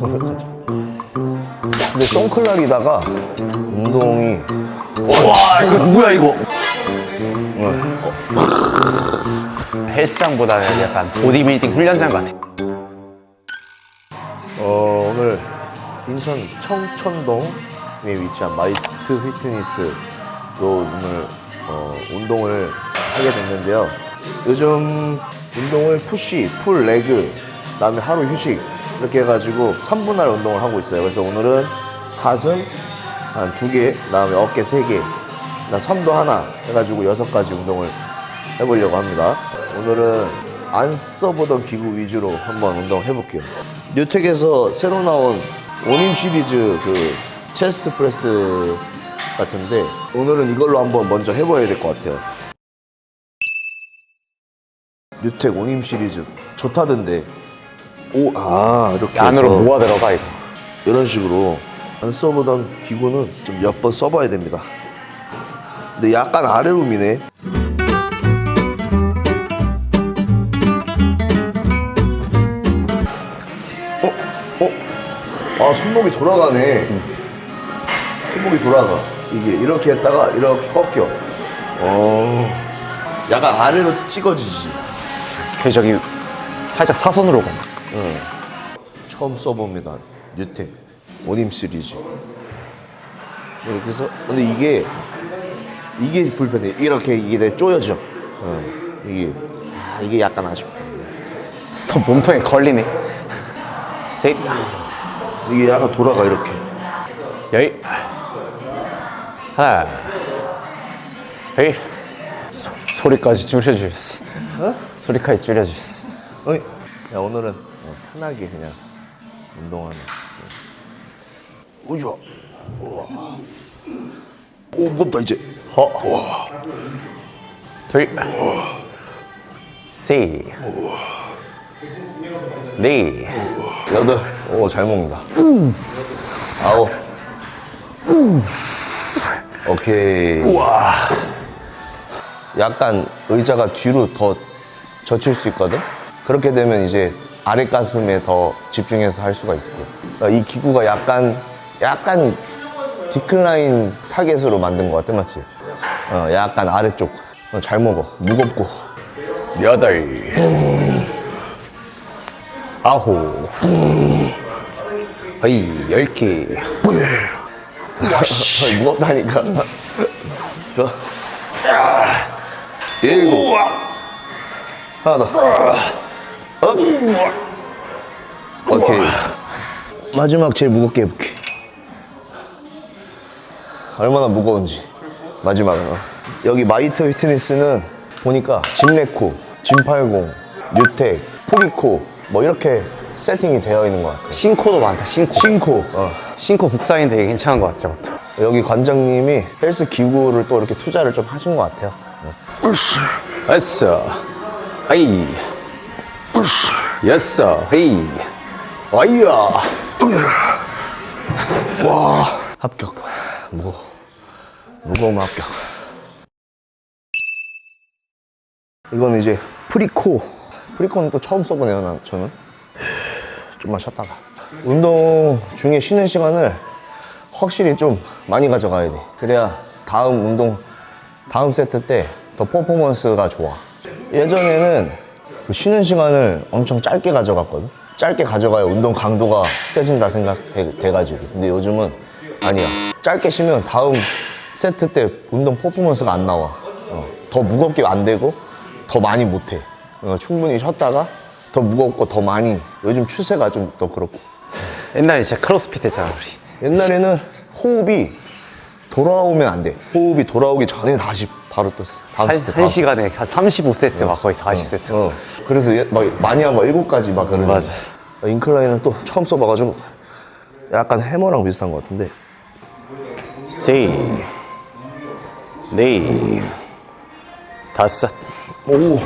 근데 숑클락이다가 운동이 와 이거 뭐야 이거? 헬스장보다는 약간 보디빌딩 훈련장 같아. 어, 오늘 인천 청천동에 위치한 마이트 피트니스로 오늘 어, 운동을 하게 됐는데요. 요즘 운동을 푸시, 풀 레그, 그다음에 하루 휴식 이렇게 해가지고 3분할 운동을 하고 있어요. 그래서 오늘은 가슴 한 두 개, 그다음에 어깨 세 개, 그다음 삼도 하나 해가지고 여섯 가지 운동을 해보려고 합니다. 오늘은 안 써보던 기구 위주로 한번 운동 해볼게요. 뉴텍에서 새로 나온 오님 시리즈 그 체스트 프레스 같은데 오늘은 이걸로 한번 먼저 해봐야 될 것 같아요. 뉴텍 오님 시리즈 좋다던데. 오, 아 이렇게 안으로 해서 뭐가 들어가 이거 이런 식으로 안 써보던 기구는 좀 몇 번 써봐야 됩니다. 근데 약간 아래로 미네. 어? 어? 아 손목이 돌아가네. 손목이 돌아가. 이게 이렇게 했다가 이렇게 꺾여. 어. 약간 아래로 찍어지지. 궤적이 살짝 사선으로 간다 처음 써봅니다. 뉴텍 오님 시리즈. 이렇게 해서 근데 이게 이게 불편해. 이렇게 이게 내 쪼여져. 어, 이게 아, 이게 약간 아쉽다. 더 몸통에 걸리네 셋 이게 약간 돌아가 이렇게. 열 하나 열 소, 소리까지 줄여주셨어 소리까지 줄여주셨어 어이. 야 오늘은 편하게 그냥 운동하는. 우와. 우와. 오 무겁다 이제. 허둘 셋, 넷, 여덟. 오 잘 먹는다. 아홉. 오케이. 우와. 약간 의자가 뒤로 더 젖힐 수 있거든? 그렇게 되면 이제 아래 가슴에 더 집중해서 할 수가 있고. 그러니까 이 기구가 약간, 약간 디클라인 타겟으로 만든 것 같아, 맞지? 어, 약간 아래쪽. 어, 잘 먹어. 무겁고. 여덟, 아홉, 어이, 열 개. 무겁다니까. 어. 일곱. 하나 더. 업. 오케이. 마지막 제일 무겁게 해볼게. 얼마나 무거운지. 마지막은. 여기 마이트 피트니스는 보니까 짐레코, 짐팔공, 뉴텍, 프리코 뭐 이렇게 세팅이 되어 있는 것 같아요. 신코도 많다, 신코. 신코. 어. 신코 국산이 되게 괜찮은 것 같아, 저것도. 여기 관장님이 헬스 기구를 또 이렇게 투자를 좀 하신 것 같아요. 됐어. 헤이. 됐어. 헤이. 와이야. 합격. 무거 무거우면 합격. 이건 이제 프리코. 프리코는 또 처음 써보네요, 난, 저는. 좀만 쉬었다가. 운동 중에 쉬는 시간을 확실히 좀 많이 가져가야 돼. 그래야 다음 운동, 다음 세트 때 더 퍼포먼스가 좋아. 예전에는 그 쉬는 시간을 엄청 짧게 가져갔거든. 짧게 가져가야 운동 강도가 세진다 생각해가지고. 근데 요즘은 아니야. 짧게 쉬면 다음 세트 때 운동 퍼포먼스가 안 나와. 어, 더 무겁게 안 되고 더 많이 못해. 어, 충분히 쉬었다가 더 무겁고 더 많이. 요즘 추세가 좀 더 그렇고. 옛날에 진짜 크로스핏 했잖아, 우리. 옛날에는 호흡이 돌아오면 안 돼. 호흡이 돌아오기 전에 다시 바로 떴어. 다음 한, 세트. 한 시간에 한 35세트, 막 거의 40세트. 어. 그래서 얘- 막 많이 하면 일곱 가지 막 그러는. 맞아. 인클라인을 또 처음 써봐가지고 약간 해머랑 비슷한 것 같은데. 셋, 넷, 다섯. 오,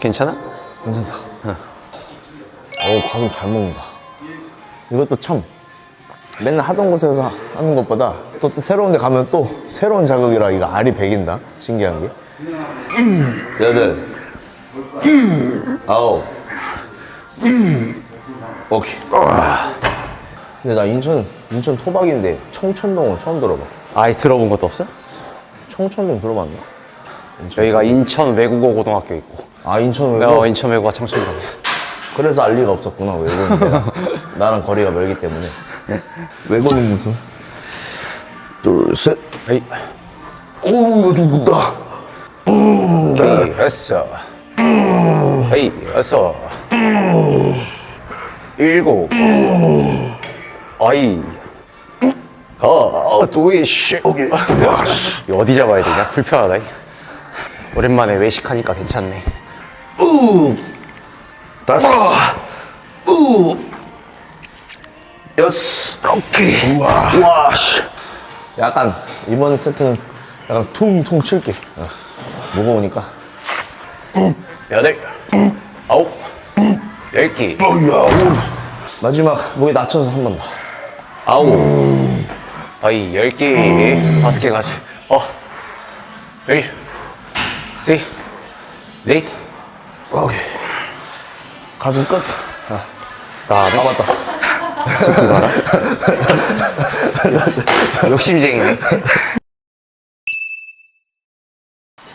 괜찮아? 괜찮다. 오, 가슴 잘 먹는다. 이것도 참 맨날 하던 곳에서 하는 것보다 또, 또 새로운 데 가면 또 새로운 자극이라 이거 알이 배긴다. 신기한 게. 여덟, 아홉, 오케이. 근데 나 인천 인천 토박인데 청천동은 처음 들어봐. 아예 들어본 것도 없어? 청천동 들어봤나? 여기가 인천 외국어 고등학교 있고. 아 인천 외고? 어, 인천 외국어 청천동. 그래서 알 리가 없었구나 외고는 내가 나랑 거리가 멀기 때문에 외고는 무슨? 둘 셋 에이, 오 이거 좀 굵다 에이, 했어. 에이, 했어. 일곱. 아이. 아, 또이 씨. 오케이 이거 어디 잡아야 되냐? 불편하다. 이. 오랜만에 외식하니까 괜찮네. 우 다섯 우 여섯 오케이 우와 우와 씨. 약간 이번 세트는 약간 퉁퉁 칠게 어. 무거우니까. 여덟, 아홉, 열 개, 어이야 마지막 무게 낮춰서 한 번 더. 아홉, 아이 열 개, 다섯 개 가지. 어, 열, 세, 넷, 오케이. 가슴 끝. 아, 다음에 아 맞다 욕심쟁이네.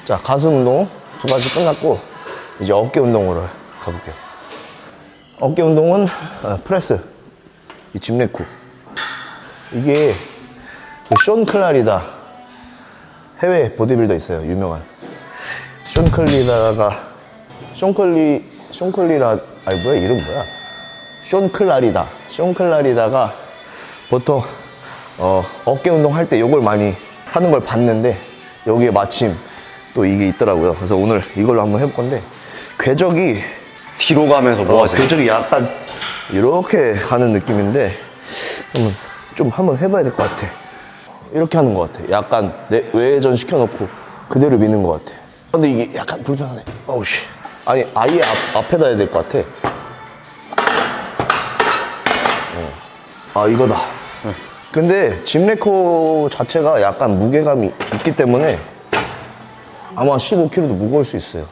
자 가슴 운동 두 가지 끝났고 이제 어깨 운동으로 가볼게요. 어깨 운동은 어, 프레스 이 집레쿠 이게 그숀 클라리다 해외 보디빌더 있어요 유명한. 숀 클리다가 숀 클리 숀 클리라 아니 뭐야 이름 뭐야 숀 클라리다 숀 클라리다가 보통 어, 어깨 운동 할 때 이걸 많이 하는 걸 봤는데 여기에 마침 또 이게 있더라고요. 그래서 오늘 이걸로 한번 해볼 건데 궤적이 뒤로 가면서 어, 모아지. 궤적이 약간 이렇게 가는 느낌인데 한번 좀 한번 해봐야 될 것 같아. 이렇게 하는 것 같아. 약간 내 외회전 시켜놓고 그대로 미는 것 같아. 근데 이게 약간 불편하네. 어우씨. 아니 아예 앞, 앞에다 해야 될 것 같아. 아 이거다. 근데 집레코 자체가 약간 무게감이 있기 때문에 아마 15kg도 무거울 수 있어요.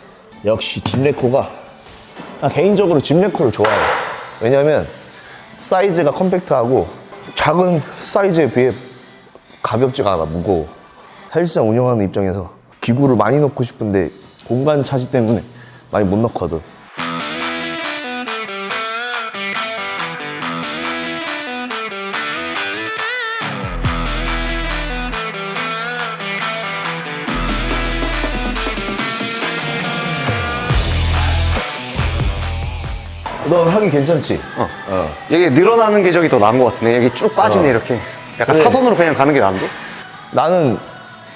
역시 집레코가 나 개인적으로 집레코를 좋아해요. 왜냐면 사이즈가 컴팩트하고 작은 사이즈에 비해 가볍지가 않아 무거워. 헬스장 운영하는 입장에서 기구를 많이 넣고 싶은데 공간 차지 때문에 많이 못 넣거든. 너 하기 괜찮지? 어. 여기 늘어나는 궤적이 더 나은 것 같은데 여기 쭉 빠지네 어. 이렇게. 약간 그래. 사선으로 그냥 가는 게 나은데? 나는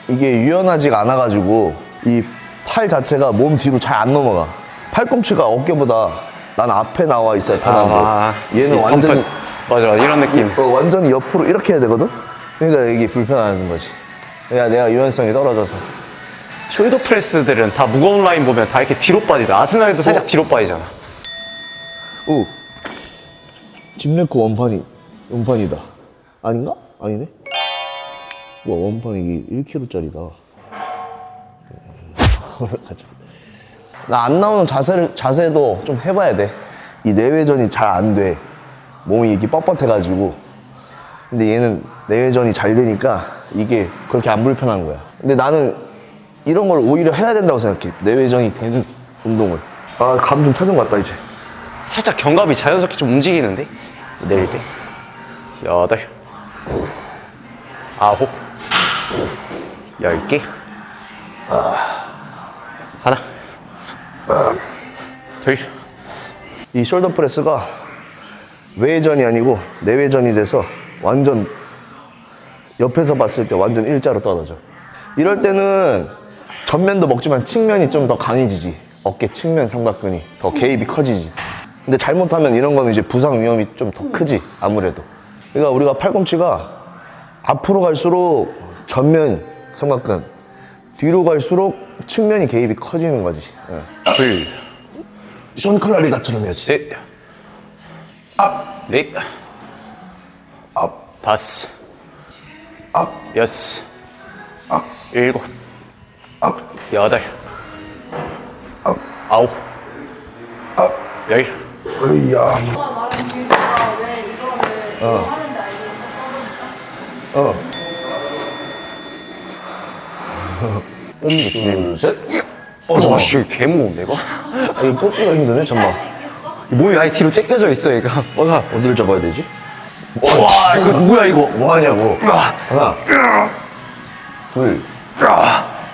이게 유연하지가 않아가지고 이 팔 자체가 몸 뒤로 잘 안 넘어가. 팔꿈치가 어깨보다 난 앞에 나와 있어야 편한데 아, 얘는 이 완전히 맞아 맞아 이런 느낌. 어, 완전히 옆으로 이렇게 해야 되거든. 그러니까 이게 불편한 거지. 그러니까 내가 유연성이 떨어져서. 숄더 프레스들은 다 무거운 라인 보면 다 이렇게 뒤로 빠지다. 아스날도 살짝 뒤로 빠지잖아. 오. 집레코 원판이 원판이다. 아닌가? 아니네. 와 원판 이게 1kg짜리다. 가자. 나 안 나오는 자세를 자세도 좀 해봐야 돼. 이 내외전이 잘 안 돼. 몸이 이렇게 뻣뻣해가지고. 근데 얘는 내외전이 잘 되니까 이게 그렇게 안 불편한 거야. 근데 나는 이런 걸 오히려 해야 된다고 생각해. 내외전이 되는 운동을. 아, 감 좀 찾은 것 같다, 이제. 살짝 견갑이 자연스럽게 좀 움직이는데? 내릴 때? 여덟. 아홉. 열개. 하나. 둘. 이 숄더 프레스가 외회전이 아니고 내외전이 돼서 완전 옆에서 봤을 때 완전 일자로 떨어져. 이럴 때는 전면도 먹지만 측면이 좀 더 강해지지. 어깨 측면 삼각근이 더 개입이 커지지. 근데 잘못하면 이런 거는 이제 부상 위험이 좀 더 크지 아무래도. 그러니까 우리가 팔꿈치가 앞으로 갈수록 전면 삼각근, 뒤로 갈수록 측면이 개입이 커지는 거지. 예. 둘, 션 클라리다처럼 해야지. 셋, 넷, 업, 다섯, 업, 여섯, 업, 일곱, 업, 여덟, 업, 아홉, 업. 열, 으이야. 오빠 말한 이유가 왜 이거를 하는지 어. 둘, 셋. 어, 씨, 개 무거운데, 이거? 아, 이거 뽑기가 힘드네, 잠만. 몸이 아예 뒤로 째껴져 있어, 얘가. 뭐가. 어디를 잡아야 되지? 와, 이거 뭐야, 이거? 뭐 하냐고. 하나, 둘,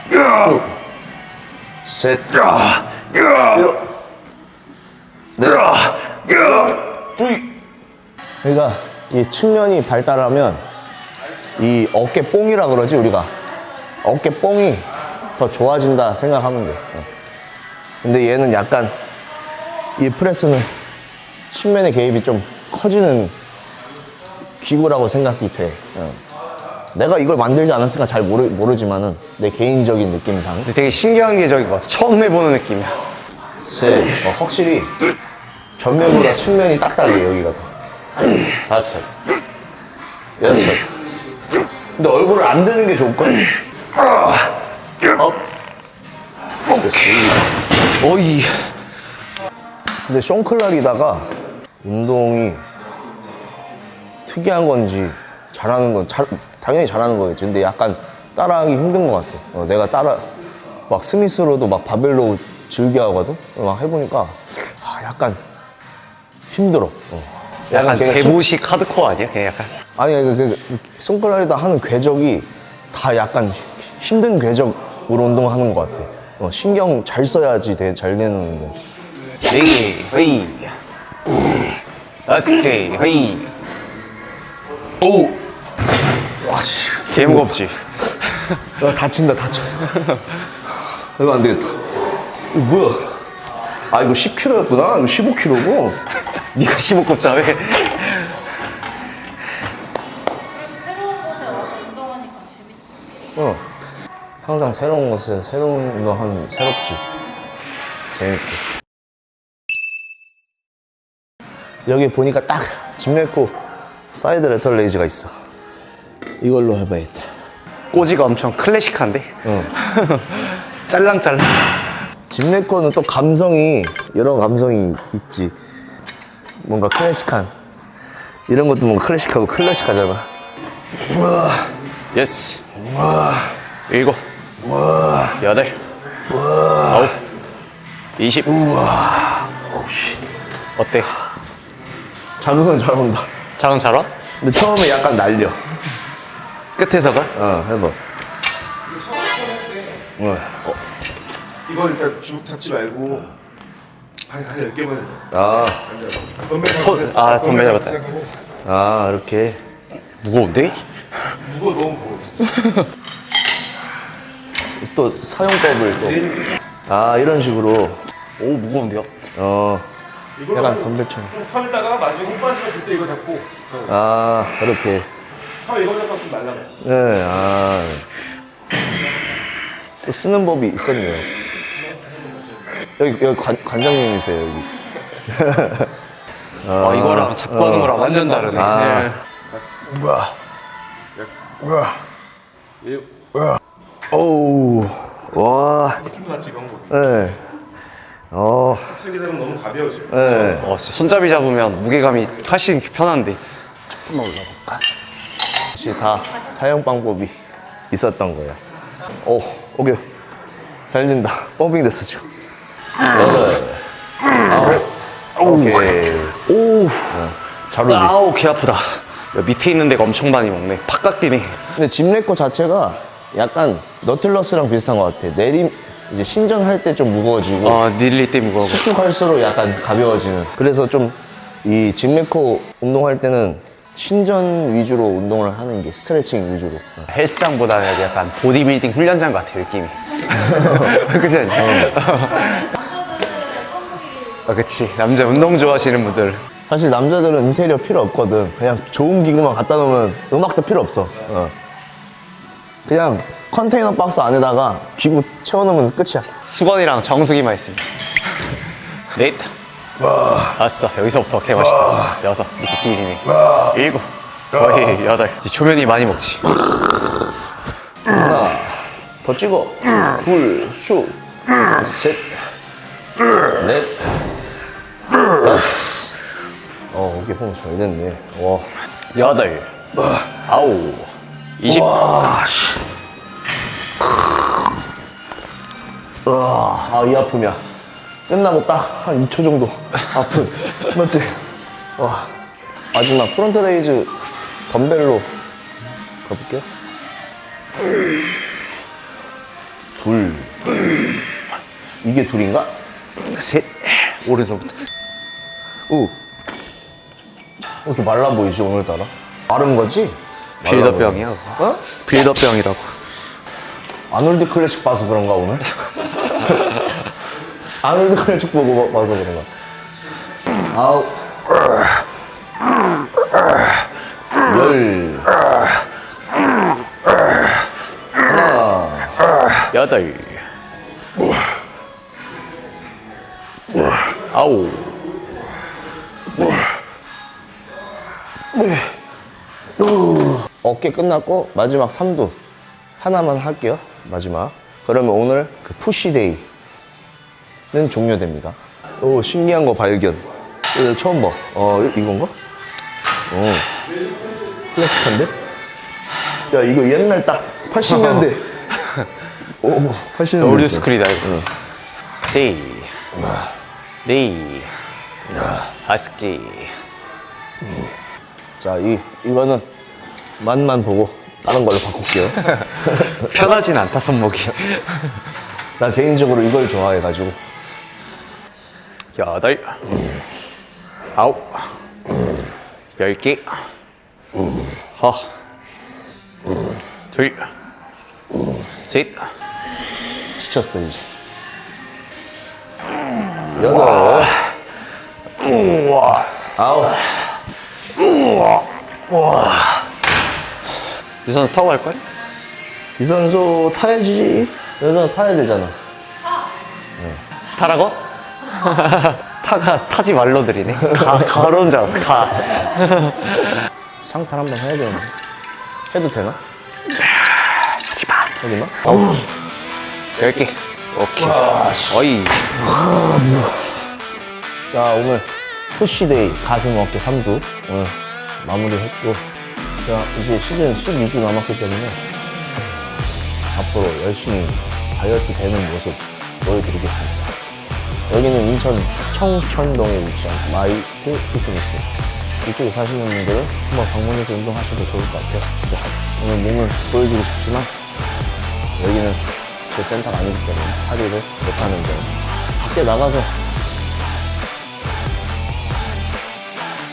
쭉, 셋, 둘. 그러니까 이 측면이 발달하면 이 어깨 뽕이라 그러지 우리가 어깨 뽕이 더 좋아진다 생각하면 돼. 어. 근데 얘는 약간 이 프레스는 측면의 개입이 좀 커지는 기구라고 생각이 돼. 어. 내가 이걸 만들지 않았으니까 잘 모르, 모르지만은 내 개인적인 느낌상 근데 되게 신기한 게 저기 것 같아. 처음 해보는 느낌이야. 셋 어, 확실히 전면보다 측면이 딱딱해 여기가 더 다섯 여섯 근데 얼굴을 안 드는 게 좋을걸? 업 됐어. 어이. 근데 숑클락이다가 운동이 특이한 건지 잘하는 건 잘, 당연히 잘하는 거겠지. 근데 약간 따라하기 힘든 것 같아. 어, 내가 따라 막 스미스로도 막 바벨로 즐겨 하거든. 어, 막 해보니까 아, 약간 힘들어. 어. 약간 걔가 대보식 하드코어 아니야? 그냥 약간. 아니, 그, 그, 그 손가락에다 하는 궤적이 다 약간 힘든 궤적으로 운동하는 것 같아. 어, 신경 잘 써야지 돼, 잘 되는 운동. 네 개, 헤이. 다섯 개, 헤이. 오! 와, 씨. 개 무겁지? 야, 다친다, 다쳐. 이거 안 되겠다. 이거 뭐야? 아, 이거 10kg였구나? 이거 15kg고? 네가 15곱자 왜? 새로운 곳에 와서 운동하니까 재밌지. 어. 항상 새로운 곳에 새로운 운동 하면 새롭지. 재밌고. 여기 보니까 딱 집내고 사이드 레터 레이즈가 있어. 이걸로 해봐야겠다. 꼬지가 엄청 클래식한데? 응. 짤랑짤랑. 집내거는 또 감성이 여러 감성이 있지. 뭔가 클래식한 이런 것도 뭔가 클래식하고 클래식하잖아. 예스. 일곱. 여덟. 아홉. 이십. 오씨. 어때? 자극은 잘 온다. 작은 잘 와? 근데 처음에 약간 날려. 끝에서가? 어, 해봐. 어, 어. 이거 일단 쭉 잡지 말고 한, 한 10개만 해줘 아, 덤벨 손- 아, 덤벨 잡았다. 아 이렇게 무거운데? 무거워 너무 무거워 또 사용법을 또. 아 이런 식으로. 오, 무거운데요? 어, 이걸로 약간 한- 덤벨처럼. 좀 털다가 마지막에 힘 빠지면 그때 이거 잡고 저, 아 그렇게. 털 이거 잡고 좀 날라가 네, 아. 또 쓰는 법이 있었네요. 여기, 여기 관, 관장님이세요, 여기. 아, 이거랑 잡고 하는 거랑 완전 다르네. 아. 네. 오우, 와, 힘 났지 이런 거 네. 어, 쓰게 되면 너무 가벼워져 네. 어, 진짜 손잡이 잡으면 무게감이 훨씬 편한데. 역시 다 사용 방법이 있었던 거야. 오, 오케이. 잘 된다. 펌핑 됐어, 지금. 여덟, 아홉, 오케이. 오, 잘 오지. 아우, 개 아프다. 야, 밑에 있는 데가 엄청 많이 먹네. 팍 깎이네. 근데 집내거 자체가 약간 너틀러스랑 비슷한 것 같아. 내림 이제 신전할 때 좀 무거워지고 아, 닐리 때 무거워. 수축할수록 약간 가벼워지는. 그래서 좀이 집내코 운동할 때는 신전 위주로 운동을 하는 게 스트레칭 위주로. 헬스장보다는 약간 보디빌딩 훈련장 같아, 느낌이. 그치 않냐? 아, 그치. 남자 운동 좋아하시는 분들. 사실 남자들은 인테리어 필요 없거든. 그냥 좋은 기구만 갖다 놓으면 음악도 필요 없어. 어. 그냥 컨테이너 박스 안에다가 기구 채워놓으면 끝이야. 수건이랑 정수기만 있습니다. 넷. 아싸, 여기서부터 개 맛있다. 여섯, 뛰지네. 일곱, 거의 여덟. 이제 조면이 많이 먹지. 하나 더 찍어 둘, 쭉, 셋, 넷, 다섯. 어, 어깨 보면 잘 됐네. 와, 여덟, 아홉, 20. 아, 이 아픔이야. 끝나고 딱 한 2초 정도 아픈. 맞지? 와. 마지막 프론트 레이즈 덤벨로 가볼게요. 둘. 이게 둘인가? 셋. 오른손부터. 오. 이렇게 말라 보이지, 오늘따라? 마른 거지? 빌더병이야. 어? 빌더병이라고. 아놀드 클래식 봐서 그런가 오늘? 아놀드 클래식 보고 봐서 그런가? 아홉 열 여덟. 어깨 끝났고 마지막 3두 하나만 할게요 마지막 그러면 오늘 그 푸시데이는 종료됩니다 오 신기한 거 발견 이거 처음 봐어 이건가? 어 클래식한데? 야 이거 옛날 딱 80년대 오 80년대 올드 스쿨이다 이거. 세. 네. 다섯 개. 자, 이, 이거는 맛만 보고 다른 걸로 바꿀게요. 편하진 않다 손목이. 나 개인적으로 이걸 좋아해가지고. 여덟. 아홉. 열 개. 허. 둘. 셋. 지쳤어, 이제. 여덟. 이 선수 타고 갈 거야? 이 선수 타야지. 이 선수 타야 되잖아. 타라고? 타가 타지 말로들이네. 가 가로운 줄 알았어. 가. 상탈 한번 해야 되는데. 해도 되나? 하지 마. 해도 되나? 열 개. 오케이. 어이. 자, 오늘 푸시데이 가슴 어깨 3두 오늘 마무리했고. 자, 이제 시즌 12주 남았기 때문에 앞으로 열심히 다이어트 되는 모습 보여드리겠습니다. 여기는 인천 청천동에 위치한 마이트 피트니스. 이쪽에 사시는 분들은 한번 방문해서 운동하셔도 좋을 것 같아요. 이제 오늘 몸을 보여주고 싶지만 여기는 제 센터가 아니기 때문에 하기를 못하는 점. 밖에 나가서